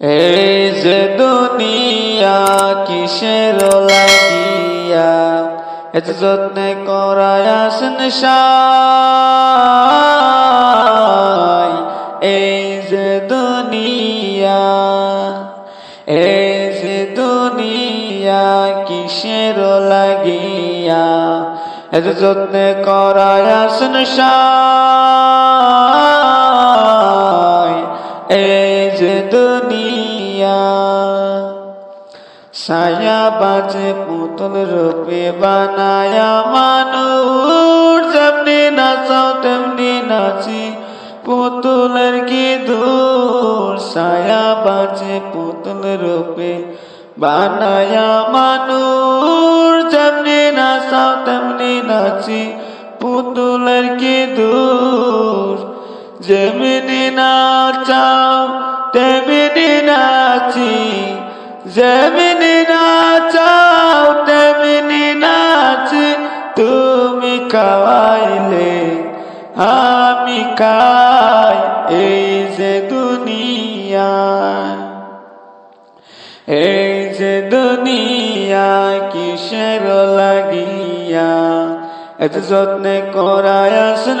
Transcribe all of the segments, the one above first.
এই যে দুনিয়া কিসের লাগিয়া? এত যত্নে করায় আসেন এই যে দুনিয়া এই যে দুনিয়া কিসের লাগিয়া? এত যত্নে করায় সাই। এই ছায়া বাজে পুতুল রূপে বানায়া মানুষ যেমনি নাচাও, তেমনি নাচি। পুতুলের কি দূর ছায়া বাজে পুতুল রূপে বানায়া মানুষ যেমনি নাচাও, তেমনি নাচি। পুতুলের কি দূর যেমনি নাচাও তেমনি নাচি, তুমি খাওয়াইলে আমি খাই এই যে দুনিয়া। এই যে দুনিয়া কিসের লাগিয়া, এত যত্নে করায় আসন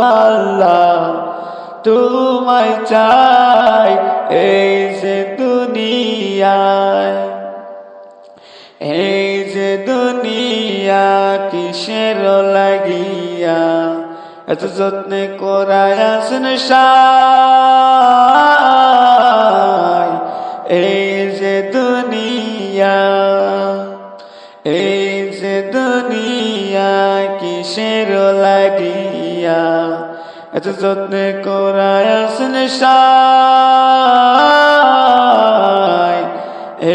আল্লাহ, তোমায় চাই এই যে দুনিয়ায়। এই যে দুনিয়া কিসের লাগিয়া, এত যত্নে করায় আসেন এই যে দুনিয়া, এই যে দুনিয়া কিসের লাগিয়া এত যত্নে করায় আসেন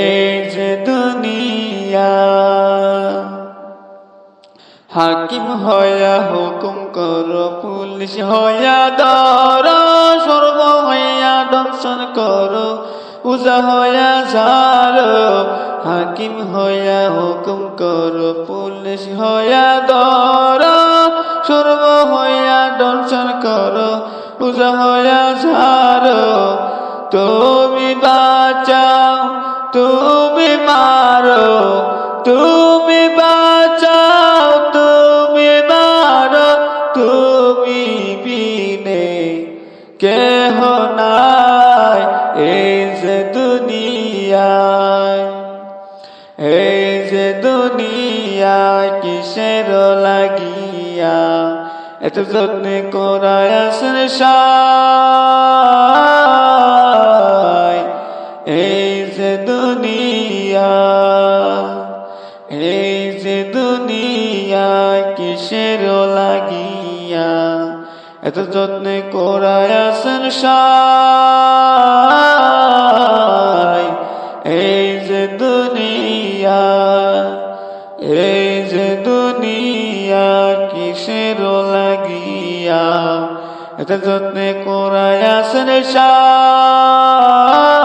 এই যে দুনিয়া। হাকিম হইয়া হুকুম কর, পুলিশ হইয়া দর সর্ব হইয়া দংশন কর উজা হইয়া ঝার হাকিম হইয়া হুকুম কর, পুলিশ হইয়া দর হইয়া ঝার তুমি বাঁচাও, তুমি মারো, তুমি বাঁচাও, তুমি মারো, তুমি বিনে কেহ নাই এই যে দুনিয়ায়, এই যে দুনিয়ায় কিসের লাগিয়া এত যত্নে করায় এই যে দুনিয়া, এই যে দুনিয়া কিসের লাগিয়া। এত যত্নে করায় এই যে দুনিয়া, এই যে দুনিয়া কিসের করিয়া এত যত্নে করাইয়াছেন শাহ।